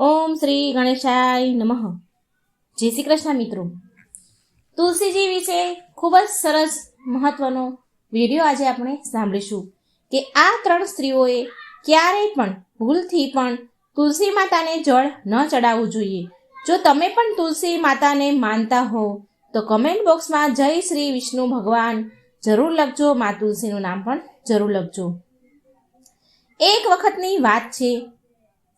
ઓમ શ્રી ગણેશાય નમઃ. જય શ્રી કૃષ્ણ મિત્રો. તુલસીજી વિશે ખૂબ જ સરસ મહત્વનો વીડિયો આજે આપણે સાંભળીશું કે આ ત્રણ સ્ત્રીઓએ ક્યારેય પણ ભૂલથી પણ તુલસી માતાને જળ ન ચડાવવું જોઈએ. જો તમે પણ તુલસી માતાને માનતા હો, તો કમેન્ટ બોક્સમાં જય શ્રી વિષ્ણુ ભગવાન જરૂર લખજો, મા તુલસીનું નામ પણ જરૂર લખજો. એક વખતની વાત છે,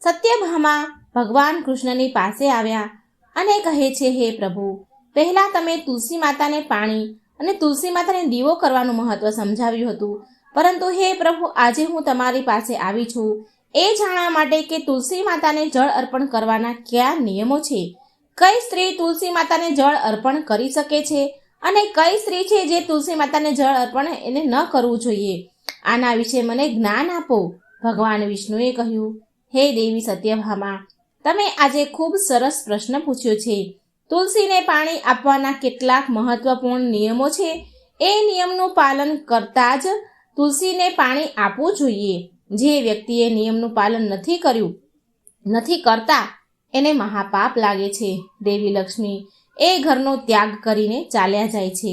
સત્યભામા ભગવાન કૃષ્ણની પાસે આવ્યા અને કહે છે, હે પ્રભુ, પહેલાં તમે તુલસી માતાને પાણી અને તુલસી માતાને દીવો કરવાનું મહત્વ સમજાવ્યું હતું. પરંતુ હે પ્રભુ, આજે હું તમારી પાસે આવી છું. એ જાણવા માટે કે તુલસી માતાને જળ અર્પણ કરવાના કયા નિયમો છે? કઈ સ્ત્રી તુલસી માતાને જળ અર્પણ કરી શકે છે? અને કઈ સ્ત્રી છે જે તુલસી માતાને જળ અર્પણ એને ન કરવું જોઈએ? આના વિશે મને જ્ઞાન આપો. ભગવાન વિષ્ણુએ કહ્યું, હે દેવી સત્યભામા તમે આજે ખૂબ સરસ પ્રશ્ન પૂછ્યો છે. તુલસીને પાણી આપવાના કેટલાક મહત્વપૂર્ણ નિયમો છે. એ નિયમનું પાલન કરતા જ તુલસીને પાણી આપવું જોઈએ. જે વ્યક્તિએ નિયમનું પાલન નથી કર્યું, નથી કરતા, એને મહાપાપ લાગે છે. દેવી લક્ષ્મી, એ ઘરનો ત્યાગ કરીને ચાલ્યા જાય છે.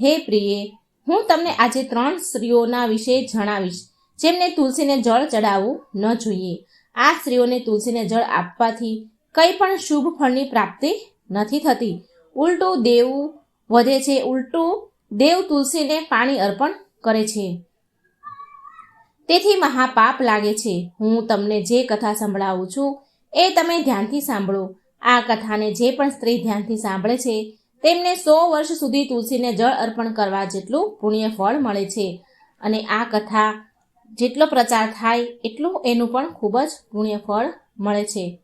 હે પ્રિયે, હું તમને આજે ત્રણ સ્ત્રીઓના વિશે જણાવીશ. જેમને તુલસીને જળ ચડાવવું ન જોઈએ. આ સ્ત્રીઓને તુલસીને જળ આપવાથી કંઈ પણ શુભ ફળની પ્રાપ્તિ નથી થતી. ઉલટું દેવું વધે છે. ઉલટું દેવ તુલસીને પાણી અર્પણ કરે છે. તેથી મહાપાપ લાગે છે. હું તમને જે કથા સંભળાવું છું એ તમે ધ્યાનથી સાંભળો. આ કથાને જે પણ સ્ત્રી ધ્યાનથી સાંભળે છે, તેમને સો વર્ષ સુધી તુલસીને જળ અર્પણ કરવા જેટલું પુણ્ય ફળ મળે છે. અને આ કથા જેટલો પ્રચાર થાય એટલું એનું પણ ખૂબ જ પુણ્ય ફળ મળે છે.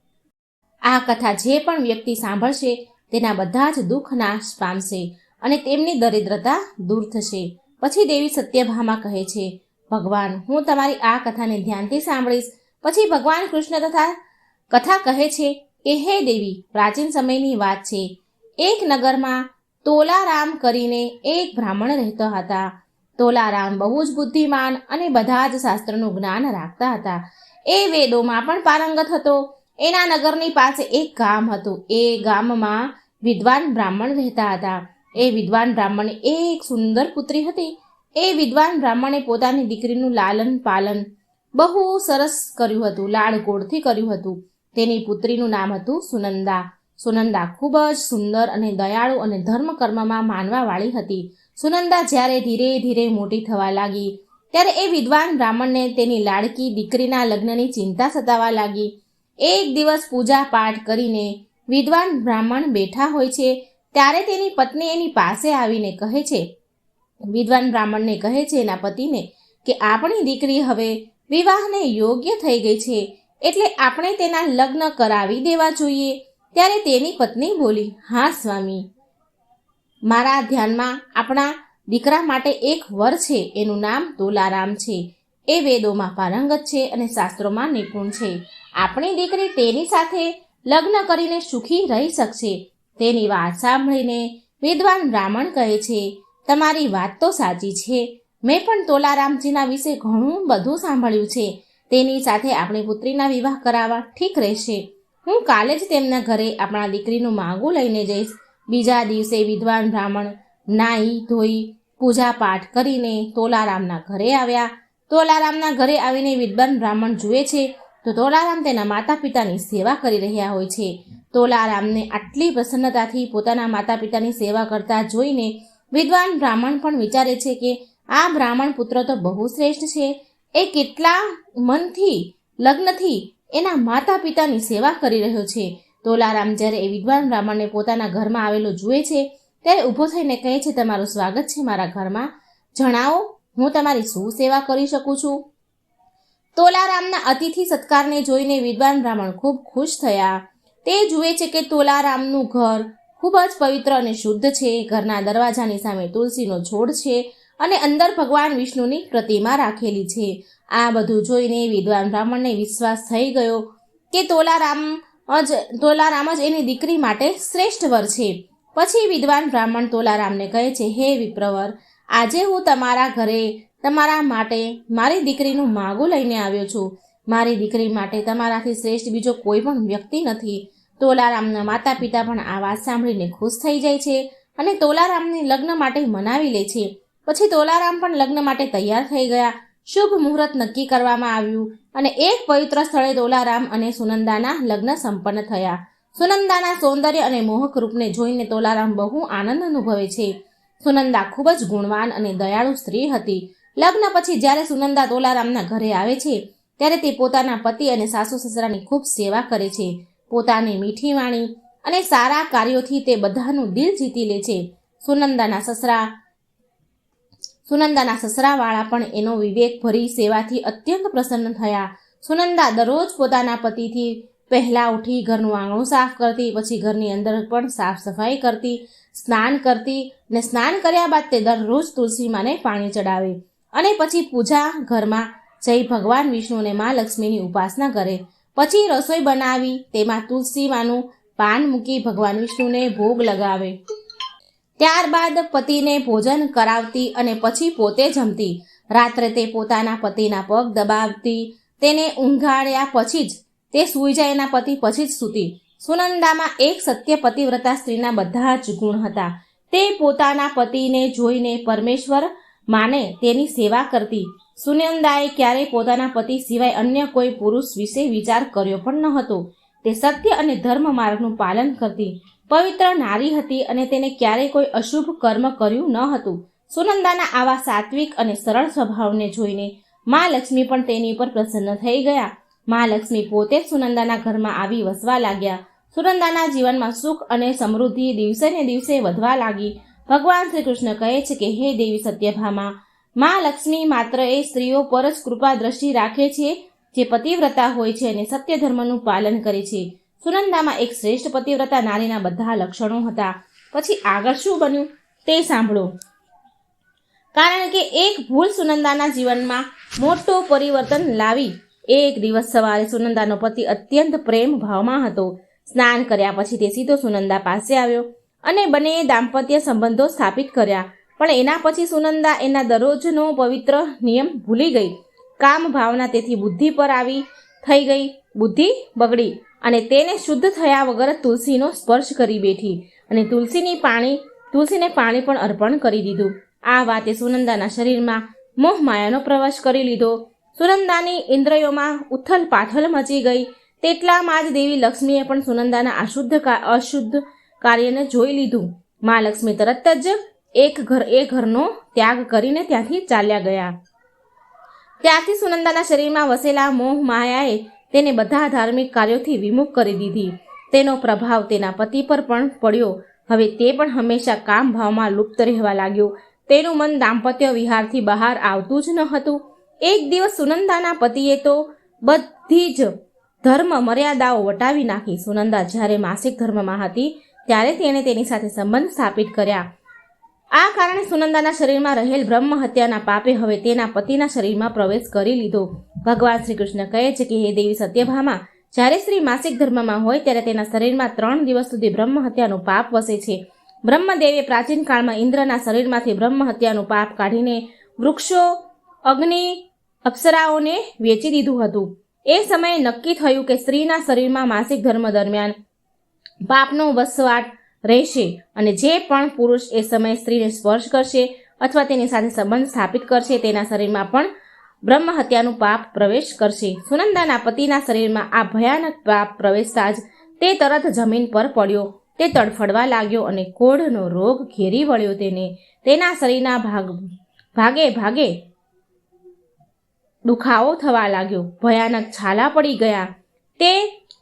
આ કથા જે પણ વ્યક્તિ સાંભળશે તેના બધા જ દુઃખ નાશ પામશે અને તેમની દરિદ્રતા દૂર થશે. પછી દેવી સત્યભામા કહે છે, ભગવાન, હું તમારી આ કથાને ધ્યાનથી સાંભળીશ. પછી ભગવાન કૃષ્ણ તથા કથા કહે છે કે, હે દેવી, પ્રાચીન સમયની વાત છે. એક નગરમાં તોલારામ કરીને એક બ્રાહ્મણ રહેતા હતા. તોલારામ બહુ જ બુદ્ધિમાન અને બધા જ શાસ્ત્રનું જ્ઞાન રાખતા હતા. એ વેદોમાં પણ પારંગત હતો. એના નગરની પાસે એક ગામ હતું. એ ગામમાં વિદ્વાન બ્રાહ્મણ રહેતા હતા. એ વિદ્વાન બ્રાહ્મણે એક સુંદર પુત્રી હતી. એ વિદ્વાન બ્રાહ્મણે પોતાની દીકરીનું લાલન પાલન બહુ સરસ કર્યું હતું. લાડકોડથી કર્યું હતું. તેની પુત્રીનું નામ હતું સુનંદા. સુનંદા ખૂબ જ સુંદર અને દયાળુ અને ધર્મ કર્મમાં માનવાવાળી હતી. સુનંદા જ્યારે ધીરે ધીરે મોટી થવા લાગી, ત્યારે એ વિદ્વાન બ્રાહ્મણને તેની લાડકી દીકરીના લગ્નની ચિંતા સતાવા લાગી. એક દિવસ પૂજા પાઠ કરીને વિદ્વાન બ્રાહ્મણ બેઠા હોય છે, ત્યારે તેની પત્ની એની પાસે આવીને કહે છે, વિદ્વાન બ્રાહ્મણને કહે છે એના પતિને કે આપણી દીકરી હવે વિવાહને યોગ્ય થઈ ગઈ છે, એટલે આપણે તેના લગ્ન કરાવી દેવા જોઈએ. ત્યારે તેની પત્ની બોલી, હા, સ્વામી. મારા ધ્યાનમાં આપણા દીકરા માટે એક વર છે. એનું નામ તોલારામ છે. એ વેદોમાં પારંગત છે અને શાસ્ત્રોમાં નિપુણ છે. આપણી દીકરી તેની સાથે લગ્ન કરીને સુખી રહી શકશે. તેની વાત સાંભળીને વિદ્વાન બ્રાહ્મણ કહે છે, તમારી વાત તો સાચી છે. મેં પણ તોલારામજીના વિશે ઘણું બધું સાંભળ્યું છે. તેની સાથે આપણી પુત્રીના વિવાહ કરાવવા ઠીક રહેશે. હું કાલે જ તેમના ઘરે આપણા દીકરીનું માંગુ લઈને જઈશ. બીજા દિવસે વિદ્વાન બ્રાહ્મણ નાહી ધોઈ પૂજાપાઠ કરીને તોલારામના ઘરે આવ્યા. તોલારામના ઘરે આવીને વિદ્વાન બ્રાહ્મણ જુએ છે, તો તોલારામ તેના માતા પિતાની સેવા કરી રહ્યા હોય છે. તોલારામને આટલી પ્રસન્નતાથી પોતાના માતા પિતાની સેવા કરતા જોઈને વિદ્વાન બ્રાહ્મણ પણ વિચારે છે કે આ બ્રાહ્મણ પુત્ર તો બહુ શ્રેષ્ઠ છે. એ કેટલા મનથી, લગ્નથી એના માતા પિતાની સેવા કરી રહ્યો છે. તોલારામ જ્યારે એ વિદ્વાન બ્રાહ્મણને પોતાના ઘરમાં આવેલો જુએ છે, ત્યારે ઊભો થઈને કહે છે, તમારું સ્વાગત છે મારા ઘરમાં. જણાવો, હું તમારી શું સેવા કરી શકું છું? તોલારામના અતિથિ સત્કારને જોઈને વિદ્વાન બ્રાહ્મણ ખૂબ ખુશ થયા. તે જુએ છે કે તોલારામનું ઘર ખૂબ જ પવિત્ર અને શુદ્ધ છે. ઘરના દરવાજાની સામે તુલસીનો છોડ છે અને અંદર ભગવાન વિષ્ણુની પ્રતિમા રાખેલી છે. આ બધું જોઈને વિદ્વાન બ્રાહ્મણને વિશ્વાસ થઈ ગયો કે તોલારામ જ તોલારામ જ એની દીકરી માટે શ્રેષ્ઠ વર છે. પછી વિદ્વાન બ્રાહ્મણ તોલારામને કહે છે, હે વિપ્રવર, આજે હું તમારા ઘરે, તમારા માટે મારી દીકરીનું માગું લઈને આવ્યો છું. મારી દીકરી માટે તમારાથી શ્રેષ્ઠ બીજો કોઈ પણ વ્યક્તિ નથી. તોલારામના માતા પિતા પણ આ વાત સાંભળીને ખુશ થઈ જાય છે અને તોલારામને લગ્ન માટે મનાવી લે છે. પછી તોલારામ પણ લગ્ન માટે તૈયાર થઈ ગયા. શુભ મુહૂર્ત નક્કી કરવામાં આવ્યું અને એક પવિત્ર સ્થળે તોલારામ અને સુનંદાના લગ્ન સંપન્ન થયા. સુનંદાના સૌંદર્ય અને મોહક રૂપને જોઈને તોલારામ બહુ આનંદ અનુભવે છે. સુનંદા ખૂબ જ ગુણવાન અને દયાળુ સ્ત્રી હતી. લગ્ન પછી જ્યારે સુનંદા તોલારામના ઘરે આવે છે, ત્યારે તે પોતાના પતિ અને સાસુ સસરાની ખૂબ સેવા કરે છે. પોતાની મીઠી વાણી અને સારા કાર્યોથી તે બધાનું દિલ જીતી લે છે. સુનંદાના સસરા સુનંદાના સસરાવાળા પણ એનો વિવેક ભરી સેવાથી અત્યંત પ્રસન્ન થયા. સુનંદા દરરોજ પોતાના પતિથી પહેલાં ઉઠી ઘરનું આંગણું સાફ કરતી, પછી ઘરની અંદર પણ સાફ સફાઈ કરતી, સ્નાન કરતી ને સ્નાન કર્યા બાદ તે દરરોજ તુલસી માને પાણી ચડાવે. અને પછી પૂજા ઘરમાં જઈ ભગવાન વિષ્ણુને મા લક્ષ્મીની ઉપાસના કરે. પછી રસોઈ બનાવી, તેમાં તુલસી માનું પાન મૂકી ભગવાન વિષ્ણુને ભોગ લગાવે. ત્યારબાદ પતિને ભોજન કરાવતી અને પછી પોતે જમતી. રાત્રે તે પોતાના પતિના પગ દબાવતી. તેને ઊંઘાડ્યા પછી જ તે સૂઈ જાય એના પતિ પછી જ સૂતી. સુનંદામાં એક સત્ય પતિવ્રતા સ્ત્રીના બધા જ ગુણ હતા. તે પોતાના પતિને જોઈને પરમેશ્વર માને તેની સેવા કરતી. સુનંદાએ ક્યારેય પોતાના પતિ સિવાય અન્ય કોઈ પુરુષ વિશે વિચાર કર્યો પણ ન હતો. તે સત્ય અને ધર્મ માર્ગનું પાલન કરતી. પવિત્ર નારી હતી અને તેને ક્યારેય કોઈ અશુભ કર્મ કર્યું ન હતું. સુનંદાના આવા સાત્વિક અને સરળ સ્વભાવને જોઈને મા લક્ષ્મી પણ તેની પર પ્રસન્ન થઈ ગયા. મા લક્ષ્મી પોતે સુનંદાના ઘરમાં આવી વસવા લાગ્યા. સુનંદાના જીવનમાં સુખ અને સમૃદ્ધિ દિવસે ને દિવસે વધવા લાગી. ભગવાન શ્રી કૃષ્ણ કહે છે કે, હે દેવી સત્યભામા, મા લક્ષ્મી માત્ર એ સ્ત્રીઓ પર જ કૃપા દ્રષ્ટિ રાખે છે, જે પતિવ્રતા હોય છે અને સત્ય ધર્મનું પાલન કરે છે. સુનંદામાં એક શ્રેષ્ઠ પતિવ્રતા નારીના બધા લક્ષણો હતા. પછી આગળ શું બન્યું? તે સાંભળો. કારણ કે એક ભૂલ સુનંદાના જીવનમાં મોટું પરિવર્તન લાવી એક દિવસ સવારે સુનંદાનો પતિ અત્યંત પ્રેમ ભાવમાં હતો. સ્નાન કર્યા પછી તે સીધો સુનંદા પાસે આવ્યો અને બંને દાંપત્ય સંબંધો સ્થાપિત કર્યા. પણ એના પછી સુનંદા એના દરરોજનો પવિત્ર નિયમ ભૂલી ગઈ. કામ ભાવના તેથી બુદ્ધિ પર આવી થઈ ગઈ. બુદ્ધિ બગડી. અને તેને શુદ્ધ થયા વગર તુલસીનો સ્પર્શ કરી બેઠી અને તુલસીની પાણી, તુલસીને પાણી પણ અર્પણ કરી દીધું. આ વાતે સુનંદાના શરીરમાં મોહ માયાનો પ્રવેશ કરી લીધો. સુનંદાની ઇન્દ્રિયોમાં ઉથલ પાથલ મચી ગઈ. તેટલામાં જ દેવી લક્ષ્મીએ પણ સુનંદાના અશુદ્ધ અશુદ્ધ કાર્યને જોઈ લીધું. મા લક્ષ્મી તરત જ એક ઘર, એ ઘરનો ત્યાગ કરીને ત્યાંથી ચાલ્યા ગયા. ત્યારથી સુનંદાના શરીરમાં વસેલા મોહ માયાએ તેને બધા ધાર્મિક કાર્યોથી વિમુખ કરી દીધી. તેનો પ્રભાવ તેના પતિ પર પણ પડ્યો. હવે તે પણ હંમેશા કામ ભાવમાં લુપ્ત રહેવા લાગ્યો. તેનું મન દાંપત્ય વિહારથી બહાર આવતું જ ન હતું. એક દિવસ સુનંદાના પતિએ તો બધી જ ધર્મ મર્યાદાઓ વટાવી નાખી. સુનંદા જ્યારે માસિક ધર્મમાં હતી, ત્યારે તેણે તેની સાથે સંબંધ સ્થાપિત કર્યા. આ કારણે સુનંદાના શરીરમાં રહેલ બ્રહ્મ હત્યાના પાપે હવે તેના પતિના શરીરમાં પ્રવેશ કરી લીધો. ભગવાન શ્રી કૃષ્ણ કહે છે કે, હે દેવી સત્યભામાં, જ્યારે સ્ત્રી માસિક ધર્મમાં હોય ત્યારે તેના શરીરમાં ત્રણ દિવસ સુધી બ્રહ્મ હત્યાનું પાપ વસે છે. બ્રહ્મદેવે પ્રાચીન કાળમાં ઇન્દ્રના શરીરમાંથી બ્રહ્મ હત્યાનું પાપ કાઢીને વૃક્ષો, અગ્નિ, અપ્સરાઓને વેચી દીધું હતું. એ સમયે નક્કી થયું કે સ્ત્રીના શરીરમાં માસિક ધર્મ દરમિયાન પાપનો વસવાટ રહેશે અને જે પણ પુરુષ એ સમયે સ્ત્રીને સ્પર્શ કરશે અથવા તેની સાથે સંબંધ સ્થાપિત કરશે, તેના શરીરમાં પણ બ્રહ્મ હત્યાનું પાપ પ્રવેશ કરશે. સુનંદાના પતિના શરીરમાં આ ભયાનક પાપ પ્રવેશતા જ તે તરત જમીન પર પડ્યો. તે તડફડવા લાગ્યો અને કોઢનો રોગ ઘેરી વળ્યો તેને. તેના શરીરના ભાગ, ભાગે ભાગે દુખાવો થવા લાગ્યો. ભયાનક છાલા પડી ગયા. તે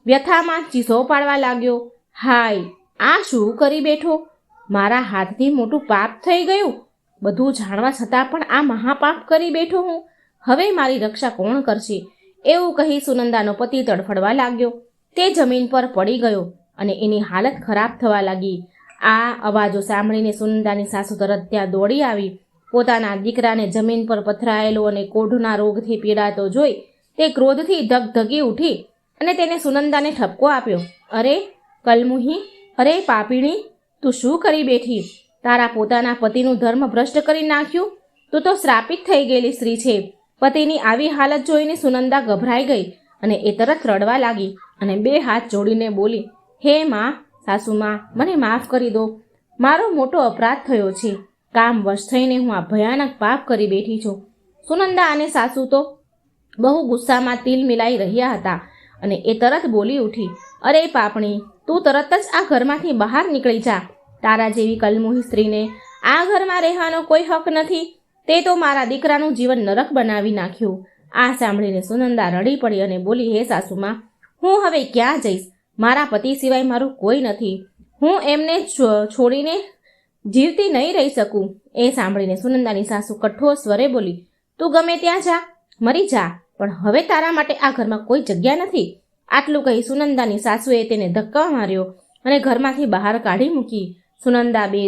વ્યથામાં ચીસો પાડવા લાગ્યો. હાય આ શું કરી બેઠો? મારા હાથથી મોટું પાપ થઈ ગયું? બધું જાણવા છતાં પણ આ મહાપાપ કરી બેઠો હું? હવે મારી રક્ષા કોણ કરશે? એવું કહી સુનંદાનો પતિ તડફડવા લાગ્યો. તે જમીન પર પડી ગયો અને એની હાલત ખરાબ થવા લાગી. આ અવાજો સાંભળીને સુનંદાની સાસુ તરત ત્યાં દોડી આવી. પોતાના દીકરાને જમીન પર પથરાયેલો અને કોઢના રોગથી પીડાતો જોઈ તે ક્રોધથી ધગધગી ઉઠી અને તેને સુનંદાને ઠપકો આપ્યો. અરે, કલમુહી અરે પાપીણી, તું શું કરી બેઠી? તારા પોતાના પતિનું ધર્મ ભ્રષ્ટ કરી નાખ્યું? તું તો શ્રાપિત થઈ ગયેલી સ્ત્રી છે. પતિની આવી હાલત જોઈને સુનંદા ગભરાઈ ગઈ અને એ તરત રડવા લાગી અને બે હાથ જોડીને બોલી, હે માં સાસુમાં મને માફ કરી દો. મારો મોટો અપરાધ થયો છે. કામ વશ થઈને હું આ ભયાનક પાપ કરી બેઠી છું. સુનંદા અને સાસુ તો બહુ ગુસ્સામાં તિલ મિલાઈ રહ્યા હતા અને એ તરત બોલી ઉઠી, અરે પાપણી તું તરત જ આ ઘરમાંથી બહાર નીકળી જા. તારા જેવી કલમોહી સ્ત્રીને આ ઘરમાં રહેવાનો કોઈ હક નથી. તે તો મારા દીકરાનું જીવન નરક બનાવી નાખ્યું. આ સાંભળીને સુનંદા રડી પડી અને બોલી, હે સાસુમાં, હું હવે ક્યાં જઈશ? મારા પતિ સિવાય મારું કોઈ નથી. હું એમને છોડીને જીવતી નહીં રહી શકું. એ સાંભળીને સુનંદાની સાસુ કઠોર સ્વરે બોલી, તું ગમે ત્યાં જા, મરી જા, પણ હવે તારા માટે આ ઘરમાં કોઈ જગ્યા નથી. આટલું કહી સુનંદાની સાસુએ તેને ધક્કા માર્યો અને ઘરમાંથી બહાર કાઢી મૂકી. સુનંદા બે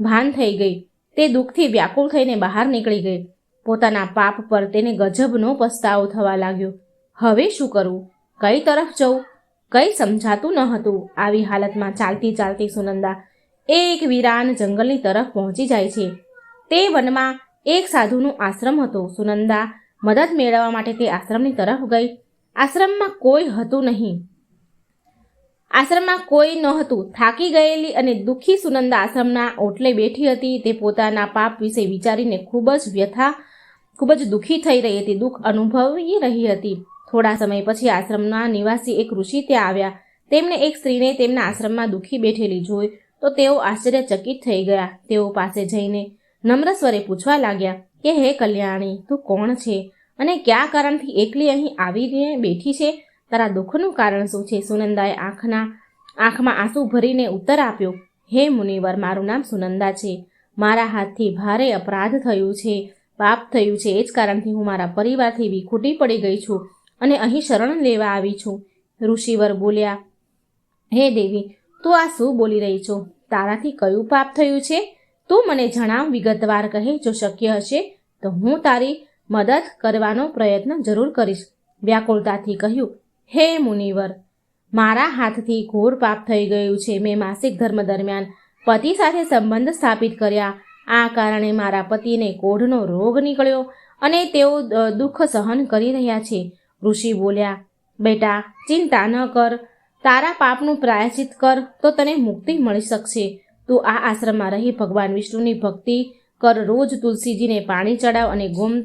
ભાન થઈ ગઈ. તે દુઃખથી વ્યાકુળ થઈને બહાર નીકળી ગઈ. પોતાના પાપ પર તેને ગજબનો પસ્તાવો થવા લાગ્યો. હવે શું કરવું કઈ તરફ જવું કંઈ સમજાતું ન હતું. આવી હાલતમાં ચાલતી ચાલતી સુનંદા એક વિરાન જંગલની તરફ પહોંચી જાય છે. તે વનમાં એક સાધુનું આશ્રમ હતો. સુનંદા મદદ મેળવવા માટે તે આશ્રમની તરફ ગઈ. આશ્રમમાં કોઈ હતું નહીં. આશ્રમમાં કોઈ નહોતું. થાકી ગયેલી અને દુઃખી સુનંદા આશ્રમના ઓટલે બેઠી હતી. તે પોતાના પાપ વિશે વિચારીને ખૂબ જ વ્યથા, ખૂબ જ દુઃખી થઈ રહી હતી. દુઃખ અનુભવી રહી હતી. થોડા સમય પછી આશ્રમના નિવાસી એક ઋષિ ત્યાં આવ્યા. તેમણે એક સ્ત્રીને તેમના આશ્રમમાં દુઃખી બેઠેલી જોઈ તો તેઓ આશ્ચર્યચકિત થઈ ગયા. તેઓ પાસે જઈને નમ્ર સ્વરે પૂછવા લાગ્યા કે, હે કલ્યાણી, તું કોણ છે? અને કયા કારણથી એકલી અહીં આવીને બેઠી છે? તારા દુઃખનું કારણ શું છે? સુનંદાએ આંખના, આંખમાં આંસુ ભરીને ઉત્તર આપ્યો, હે મુનિવર, મારું નામ સુનંદા છે. મારા હાથથી ભારે અપરાધ થયું છે, પાપ થયું છે. એ જ કારણથી હું મારા પરિવારથી વિખૂટી પડી ગઈ છું અને અહીં શરણ લેવા આવી છું. ઋષિવર બોલ્યા, હે દેવી, તું આ શું બોલી રહી છો? તારાથી કયું પાપ થયું છે? તું મને જણાવ વિગતવાર કહે, જો શક્ય હશે તો હું તારી મદદ કરવાનો પ્રયત્ન જરૂર કરીશ. વ્યાકુળતાથી કહ્યું, હે મુનિવર, મારા હાથથી ઘોર પાપ થઈ ગયું છે. મેં માસિક ધર્મ દરમિયાન પતિ સાથે સંબંધ સ્થાપિત કર્યા. આ કારણે મારા પતિને કોઢનો રોગ નીકળ્યો અને તેઓ દુઃખ સહન કરી રહ્યા છે. ઋષિ બોલ્યા, બેટા, ચિંતા ન કર. તારા પાપનું પ્રાયશ્ચિત કર તો તને મુક્તિ મળી શકશે. તું આ આશ્રમમાં રહી ભગવાન વિષ્ણુની ભક્તિ કર રોજ તુલસીજીને પાણી ચડાવ અને ગોમ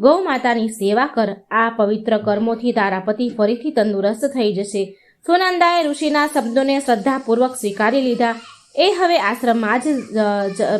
ગૌ માતાની સેવા કર. આ પવિત્ર કર્મોથી તારા પતિ ફરીથી તંદુરસ્ત થઈ જશે. સોનંદાએ ઋષિના શબ્દોને શ્રદ્ધાપૂર્વક સ્વીકારી લીધા. એ હવે આશ્રમમાં જ-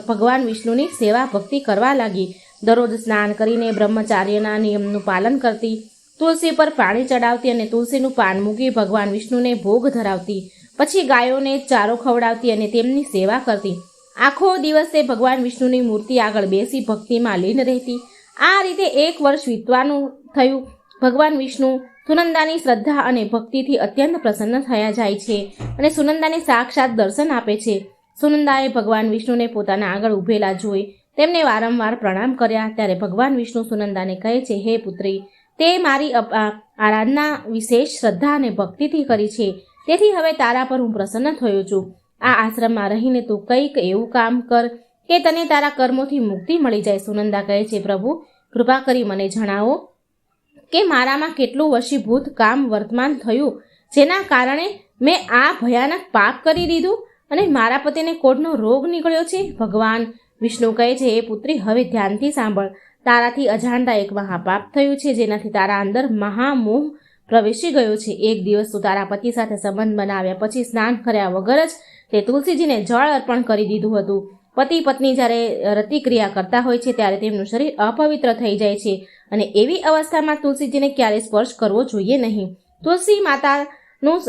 ભગવાન વિષ્ણુની સેવા ભક્તિ કરવા લાગી. દરરોજ સ્નાન કરીને બ્રહ્મચાર્યના નિયમનું પાલન કરતી. તુલસી પર પાણી ચડાવતી અને તુલસીનું પાન મૂકી ભગવાન વિષ્ણુને ભોગ ધરાવતી. પછી ગાયોને ચારો ખવડાવતી અને તેમની સેવા કરતી. આખો દિવસ ભગવાન વિષ્ણુની મૂર્તિ આગળ બેસી ભક્તિમાં લીન રહેતી. આ રીતે એક વર્ષ વીતવાનું થયું. ભગવાન વિષ્ણુ સુનંદાની શ્રદ્ધા અને ભક્તિથી અત્યંત પ્રસન્ન થયા જાય છે અને સુનંદાને સાક્ષાત દર્શન આપે છે. સુનંદાએ ભગવાન વિષ્ણુને પોતાના આગળ ઊભેલા જોઈ તેમને વારંવાર પ્રણામ કર્યા. ત્યારે ભગવાન વિષ્ણુ સુનંદાને કહે છે, હે પુત્રી, તે મારી આરાધના વિશેષ શ્રદ્ધા અને ભક્તિથી કરી છે. તેથી હવે તારા પર હું પ્રસન્ન થયો છું. આ આશ્રમમાં રહીને તું કંઈક એવું કામ કર કે તને તારા કર્મોથી મુક્તિ મળી જાય, સુનંદા કહે છે પ્રભુ. કૃપા કરી મને જણાવો કે મારામાં કેટલું વશીભૂત કામ વર્તમાન થયું, જેના કારણે મેં આ ભયાનક પાપ કરી દીધું અને મારા પતિને કોઢનો રોગ નીકળ્યો છે. ભગવાન વિષ્ણુ કહે છે એ પુત્રી, હવે ધ્યાનથી સાંભળ. તારાથી અજાણતા એક મહાપાપ થયું છે, જેનાથી તારા અંદર મહામોહ પ્રવેશી ગયો છે. એક દિવસ તું તારા પતિ સાથે સંબંધ બનાવ્યા પછી સ્નાન કર્યા વગર જ તે તુલસીજીને જળ અર્પણ કરી દીધું હતું. પતિ પત્ની જ્યારે રતિક્રિયા કરતા હોય છે ત્યારે તેમનું શરીર અપવિત્ર થઈ જાય છે અને એવી અવસ્થામાં તુલસીજીને ક્યારેય સ્પર્શ કરવો જોઈએ નહીં. તુલસી માતાનું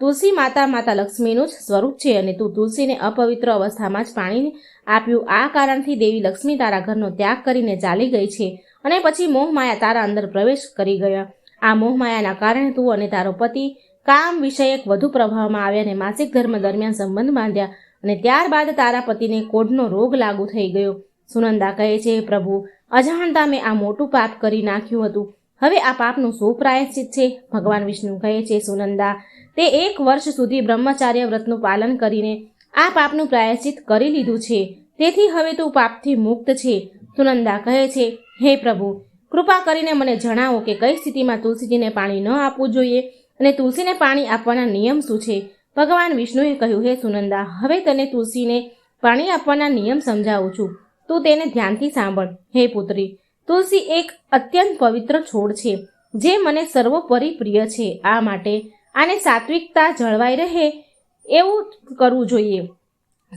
તુલસી માતા માતા લક્ષ્મીનું જ સ્વરૂપ છે અને તું તુલસીને અપવિત્ર અવસ્થામાં જ પાણી આપ્યું. આ કારણથી દેવી લક્ષ્મી તારા ઘરનો ત્યાગ કરીને ચાલી ગઈ છે અને પછી મોહમાયા તારા અંદર પ્રવેશ કરી ગયા. આ મોહમાયાના કારણે તું અને તારો પતિ કામ વિષયક વધુ પ્રભાવમાં આવ્યા અને માસિક ધર્મ દરમિયાન સંબંધ બાંધ્યા અને ત્યારબાદ તારા પતિને કોઢનો રોગ લાગુ થઈ ગયો. સુનંદા કહે છે, પ્રભુ, અજાણતા મેં આ મોટું પાપ કરી નાખ્યું હતું. હવે આ પાપનું શું પ્રાયશ્ચિત છે. ભગવાન વિષ્ણુ કહે છે, સુનંદા, તે એક વર્ષ સુધી બ્રહ્મચાર્ય વ્રતનું પાલન કરીને આ પાપનું પ્રાયશ્ચિત કરી લીધું છે. તેથી હવે તું પાપથી મુક્ત છે. સુનંદા કહે છે, હે પ્રભુ, કૃપા કરીને મને જણાવો કે કઈ સ્થિતિમાં તુલસીજીને પાણી ન આપવું જોઈએ? અને તુલસીને પાણી આપવાના નિયમ શું છે? ભગવાન વિષ્ણુએ કહ્યું, હે સુનંદા, હવે તને તુલસીને પાણી આપવાના નિયમ સમજાવું છું. તું તેને ધ્યાનથી સાંભળ. હે પુત્રી, તુલસી એક અત્યંત પવિત્ર છોડ છે, જે મને સર્વોપરી પ્રિય છે. આ માટે આને સાત્વિકતા જળવાઈ રહે એવું કરવું જોઈએ.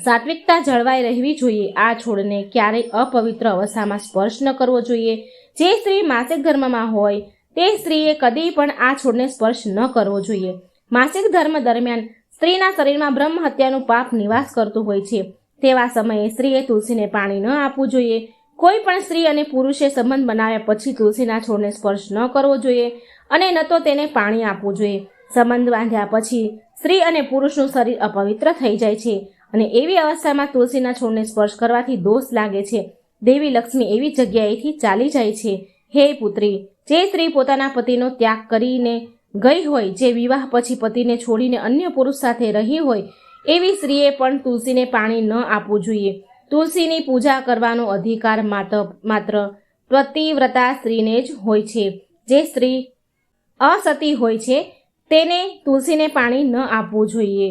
સાત્વિકતા જળવાઈ રહેવી જોઈએ. આ છોડને ક્યારેય અપવિત્ર અવસ્થામાં સ્પર્શ ન કરવો જોઈએ. જે સ્ત્રી માસિક ધર્મમાં હોય તે સ્ત્રીએ કદી પણ આ છોડને સ્પર્શ ન કરવો જોઈએ. માસિક ધર્મ દરમિયાન સ્ત્રીના શરીરમાં બ્રહ્મ હત્યાનું પાપ નિવાસ કરતું હોય છે. તેવા સમયે સ્ત્રીએ તુલસીને પાણી ન આપવું જોઈએ. કોઈ પણ સ્ત્રી અને પુરુષે સંબંધ બનાવ્યા પછી તુલસીના છોડને સ્પર્શ ન કરવો જોઈએ અને ન તો તેને પાણી આપવું જોઈએ. સંબંધ બાંધ્યા પછી સ્ત્રી અને પુરુષનું શરીર અપવિત્ર થઈ જાય છે અને એવી અવસ્થામાં તુલસીના છોડને સ્પર્શ કરવાથી દોષ લાગે છે. દેવી લક્ષ્મી એવી જગ્યાએથી ચાલી જાય છે. હે પુત્રી જે સ્ત્રી પોતાના પતિનો ત્યાગ કરીને ગઈ હોય, જે વિવાહ પછી પતિને છોડીને અન્ય પુરુષ સાથે રહી હોય, એવી સ્ત્રીએ પણ તુલસીને પાણી ન આપવું જોઈએ. તુલસીની પૂજા કરવાનો અધિકાર માત્ર પતિવ્રતા સ્ત્રીને જ હોય છે. જે સ્ત્રી અસતી હોય છે, તેને તુલસીને પાણી ન આપવું જોઈએ.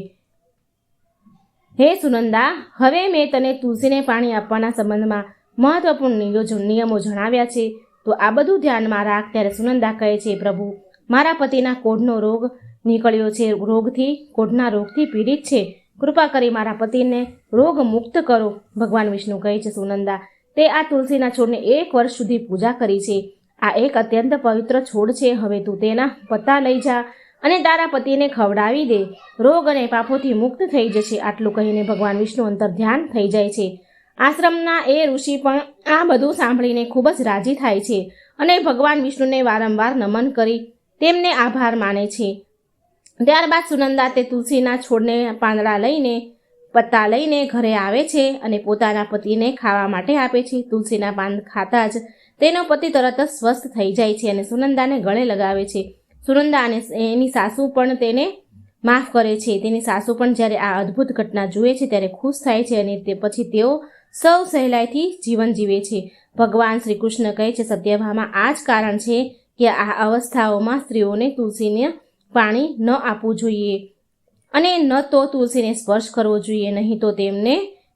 હે સુનંદા, હવે મેં તને તુલસીને પાણી આપવાના સંબંધમાં મહત્વપૂર્ણ નિયોજન નિયમો જણાવ્યા છે. તો આ બધું ધ્યાનમાં રાખ, ત્યારે સુનંદા કહે છે, પ્રભુ, મારા પતિના કોઢનો રોગ નીકળ્યો છે. રોગથી, કોઢના રોગથી પીડિત છે. કૃપા કરી મારા પતિને રોગ મુક્ત કરો. ભગવાન વિષ્ણુ કહે છે, સુનંદા, તે આ તુલસીના છોડને એક વર્ષ સુધી પૂજા કરી છે. આ એક અત્યંત પવિત્ર છોડ છે. હવે તું તેના પત્તા લઈ જા અને તારા પતિને ખવડાવી દે. રોગ અને પાપોથી મુક્ત થઈ જશે. આટલું કહીને ભગવાન વિષ્ણુ અંતર ધ્યાન થઈ જાય છે. આશ્રમના એ ઋષિ પણ આ બધું સાંભળીને ખૂબ જ રાજી થાય છે અને ભગવાન વિષ્ણુને વારંવાર નમન કરી તેમને આભાર માને છે. ત્યારબાદ સુનંદા તે તુલસીના છોડને પાંદડા લઈને, પત્તા લઈને ઘરે આવે છે અને પોતાના પતિને ખાવા માટે આપે છે. તુલસીના પાન ખાતા જ તેનો પતિ તરત જ સ્વસ્થ થઈ જાય છે અને સુનંદાને ગળે લગાવે છે. સુનંદા અને એની સાસુ પણ તેને માફ કરે છે. તેની સાસુ પણ જ્યારે આ અદ્ભુત ઘટના જુએ છે ત્યારે ખુશ થાય છે અને તે પછી તેઓ સૌ સહેલાઈથી જીવન જીવે છે. ભગવાન શ્રી કૃષ્ણ કહે છે સત્યભામાં આ જ કારણ છે કે આ અવસ્થાઓમાં સ્ત્રીઓને તુલસીને પાણી ન આપવું જોઈએ અને ન તો તુલસીને સ્પર્શ કરવો જોઈએ, નહીં તો તેમને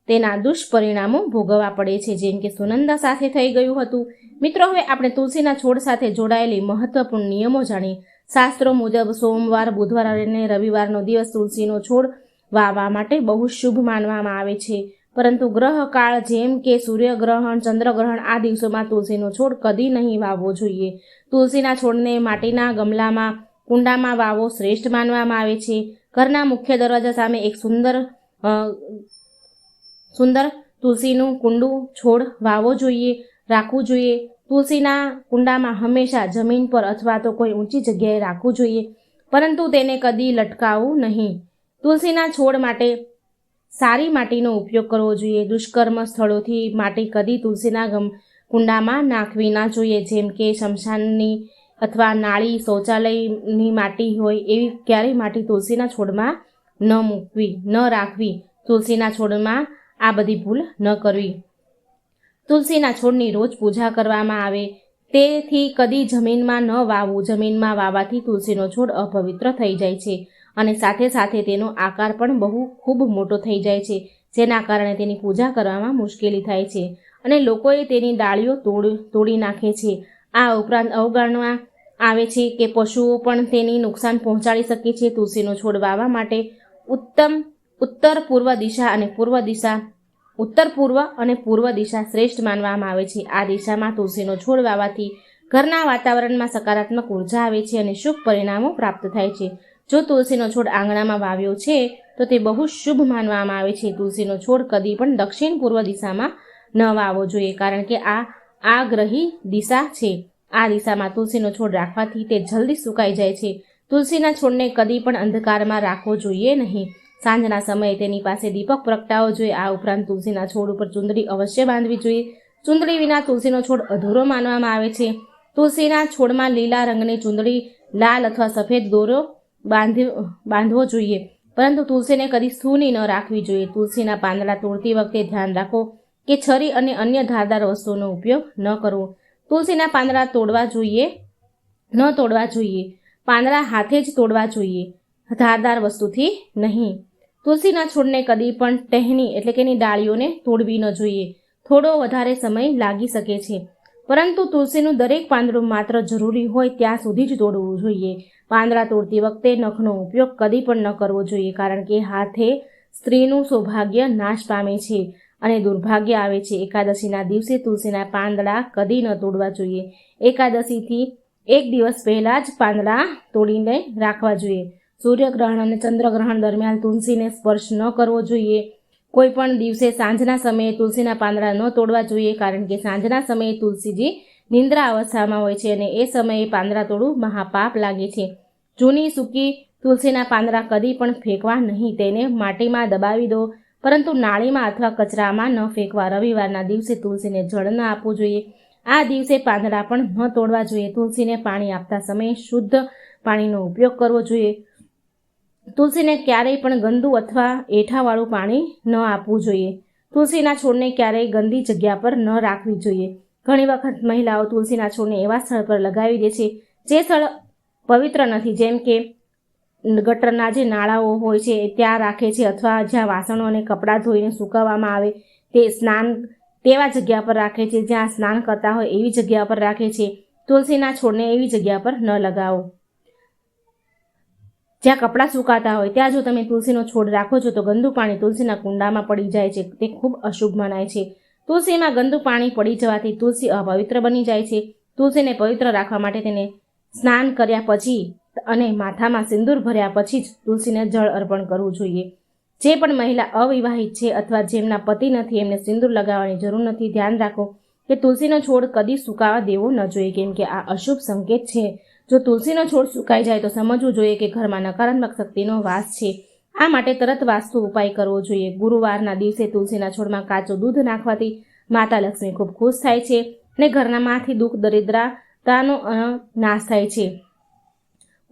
તેના દુષ્પરિણામો ભોગવવા પડે છે, જેમ કે સુનંદા સાથે થઈ ગયું હતું. મિત્રો, હવે આપણે તુલસીના છોડ સાથે જોડાયેલી મહત્વપૂર્ણ નિયમો જાણીએ. શાસ્ત્રો મુજબ સોમવાર, બુધવાર અને રવિવારનો દિવસ તુલસીનો છોડ વાવવા માટે બહુ શુભ માનવામાં આવે છે. પરંતુ ગ્રહકાળ જેમ કે સૂર્યગ્રહણ ચંદ્રગ્રહણ આ દિવસોમાં તુલસીનો છોડ કદી નહીં વાવવો જોઈએ. તુલસીના છોડને માટીના ગમલામાં, કુંડામાં વાવો શ્રેષ્ઠ માનવામાં આવે છે. ઘરના મુખ્ય દરવાજા સામે એક સુંદર સુંદર તુલસીનું કુંડું છોડ વાવવો જોઈએ, રાખવું જોઈએ. તુલસીના કુંડામાં હંમેશા જમીન પર અથવા તો કોઈ ઊંચી જગ્યાએ રાખવું જોઈએ, પરંતુ તેને કદી લટકાવવું નહીં. તુલસીના છોડ માટે સારી માટીનો ઉપયોગ કરવો જોઈએ. દુષ્કર્મ સ્થળોથી માટી કદી તુલસીના ગમ કુંડામાં નાખવી ના જોઈએ. જેમ કે શમશાનની અથવા નાળી શૌચાલયની માટી હોય એવી ક્યારેય માટી તુલસીના છોડમાં ન મૂકવી, ન રાખવી. તુલસીના છોડમાં આ બધી ભૂલ ન કરવી. તુલસીના છોડની રોજ પૂજા કરવામાં આવે. તેથી કદી જમીનમાં ન વાવવું. જમીનમાં વાવવાથી તુલસીનો છોડ અપવિત્ર થઈ જાય છે. અને સાથે સાથે તેનો આકાર પણ બહુ ખૂબ મોટો થઈ જાય છે, જેના કારણે તેની પૂજા કરવામાં મુશ્કેલી થાય છે અને લોકોએ તેની ડાળીઓ તોડ, તોડી નાખે છે. આ ઉપરાંત અવગણવા આવે છે કે પશુઓ પણ તેની નુકસાન પહોંચાડી શકે છે તુલસીનો છોડ વાવવા માટે ઉત્તમ, ઉત્તર પૂર્વ દિશા અને પૂર્વ દિશા, ઉત્તર પૂર્વ અને પૂર્વ દિશા શ્રેષ્ઠ માનવામાં આવે છે. આ દિશામાં તુલસીનો છોડ વાવવાથી ઘરના વાતાવરણમાં સકારાત્મક ઊર્જા આવે છે અને શુભ પરિણામો પ્રાપ્ત થાય છે. જો તુલસીનો છોડ આંગણામાં વાવ્યો છે, તો તે બહુ શુભ માનવામાં આવે છે. તુલસીનો છોડ કદી પણ દક્ષિણ પૂર્વ દિશામાં ન વાવવો જોઈએ, કારણ કે આ આગ્રહી દિશા છે. આ દિશામાં તુલસીનો છોડ રાખવાથી તે જલ્દી સુકાઈ જાય છે. તુલસીના છોડને કદી પણ અંધકારમાં રાખવો જોઈએ નહીં. સાંજના સમયે તેની પાસે દીપક પ્રગટાવો જોઈએ. આ ઉપરાંત તુલસીના છોડ ઉપર ચુંદડી અવશ્ય બાંધવી જોઈએ. ચુંદડી વિના તુલસીનો છોડ અધૂરો માનવામાં આવે છે. તુલસીના છોડમાં લીલા રંગની ચુંદડી લાલ અથવા સફેદ દોરો બાંધી, બાંધવો જોઈએ. પરંતુ તુલસીને કદી સૂની ન રાખવી જોઈએ. તુલસીના પાંદડા તોડતી વખતે ધ્યાન રાખો કે છરી અને અન્ય ધારદાર વસ્તુઓનો ઉપયોગ ન કરવો. તુલસીના પાંદડા તોડવા જોઈએ, ન તોડવા જોઈએ. પાંદડા હાથે જ તોડવા જોઈએ. ધારદાર વસ્તુથી નહીં. તુલસીના છોડને કદી પણ ટહેની, એટલે કે એની ડાળીઓને તોડવી ન જોઈએ. થોડો વધારે સમય લાગી શકે છે. પરંતુ તુલસીનું દરેક પાંદડું માત્ર જરૂરી હોય ત્યાં સુધી જ તોડવું જોઈએ. પાંદડા તોડતી વખતે નખનો ઉપયોગ કદી પણ ન કરવો જોઈએ કારણ કે હાથે સ્ત્રીનું સૌભાગ્ય નાશ પામે છે અને દુર્ભાગ્ય આવે છે. એકાદશીના દિવસે તુલસીના પાંદડા કદી ન તોડવા જોઈએ. એકાદશીથી એક દિવસ પહેલાં જ પાંદડા તોડીને રાખવા જોઈએ. સૂર્યગ્રહણ અને ચંદ્રગ્રહણ દરમિયાન તુલસીને સ્પર્શ ન કરવો જોઈએ. કોઈ પણ દિવસે સાંજના સમયે તુલસીના પાંદડા ન તોડવા જોઈએ, કારણ કે સાંજના સમયે તુલસીજી નિંદ્રા અવસ્થામાં હોય છે અને એ સમયે પાંદડા તોડવું મહાપાપ લાગે છે. જૂની સૂકી તુલસીના પાંદડા કદી પણ ફેંકવા નહીં, તેને માટીમાં દબાવી દો. પરંતુ નાળીમાં અથવા કચરામાં ન ફેંકવા. રવિવારના દિવસે તુલસીને જળ ન આપવું જોઈએ. આ દિવસે પાંદડા પણ ન તોડવા જોઈએ. તુલસીને પાણી આપતા સમયે શુદ્ધ પાણીનો ઉપયોગ કરવો જોઈએ. તુલસીને ક્યારેય પણ ગંદુ અથવા એઠાવાળું પાણી ન આપવું જોઈએ. તુલસીના છોડને ક્યારેય ગંદી જગ્યા પર ન રાખવી જોઈએ. ઘણી વખત મહિલાઓ તુલસીના છોડને એવા સ્થળ પર લગાવી દે છે, જે સ્થળ પવિત્ર નથી, જેમ કે ગટરના જે નાળાઓ હોય છે ત્યાં રાખે છે અથવા જ્યાં વાસણો અને કપડાં ધોઈને સૂકવવામાં આવે તે સ્નાન, તેવા જગ્યા પર રાખે છે, જ્યાં સ્નાન કરતા હોય એવી જગ્યા પર રાખે છે. તુલસીના છોડને એવી જગ્યા પર ન લગાવો. જ્યાં કપડાં સુકાતા હોય, ત્યાં જો તમે તુલસીનો છોડ રાખો છો, તો ગંદુ પાણી તુલસીના કુંડામાં પડી જાય છે. તે ખૂબ અશુભ મનાય છે. તુલસીમાં ગંદુ પાણી પડી જવાથી તુલસી અપવિત્ર બની જાય છે. તુલસીને પવિત્ર રાખવા માટે તેને સ્નાન કર્યા પછી અને માથામાં સિંદૂર ભર્યા પછી જ તુલસીને જળ અર્પણ કરવું જોઈએ. જે પણ મહિલા અવિવાહિત છે અથવા જેમના પતિ નથી, એમને સિંદૂર લગાવવાની જરૂર નથી, ધ્યાન રાખો કે તુલસીનો છોડ કદી સુકાવા દેવો ન જોઈએ, કેમ કે આ અશુભ સંકેત છે. જો તુલસીનો છોડ સુકાઈ જાય તો સમજવું જોઈએ કે ઘરમાં નકારાત્મક શક્તિનો વાસ છે. આ માટે તરત વાસ્તુ ઉપાય કરવો જોઈએ. ગુરુવારના દિવસે તુલસીના છોડમાં કાચું દૂધ નાખવાથી માતા લક્ષ્મી ખૂબ ખુશ થાય છે અને ઘરનામાંથી દુઃખ, દરિદ્રતાનો નાશ થાય છે.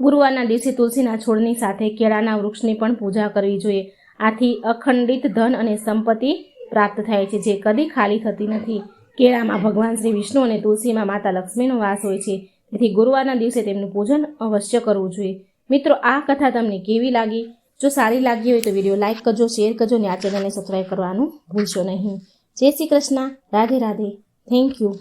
ગુરુવારના દિવસે તુલસીના છોડની સાથે કેળાના વૃક્ષની પણ પૂજા કરવી જોઈએ. આથી અખંડિત ધન અને સંપત્તિ પ્રાપ્ત થાય છે, જે કદી ખાલી થતી નથી. કેળામાં ભગવાન શ્રી વિષ્ણુ અને તુલસીમાં માતા લક્ષ્મીનો વાસ હોય છે. તેથી ગુરુવારના દિવસે તેમનું પૂજન અવશ્ય કરવું જોઈએ. મિત્રો, આ કથા તમને કેવી લાગી? જો સારી લાગી હોય તો વીડિયો લાઇક કરજો, શેર કરજો અને આ ચેનલને સબસ્ક્રાઈબ કરવાનું ભૂલશો નહીં. જય શ્રી કૃષ્ણ. રાધે રાધે. Thank you.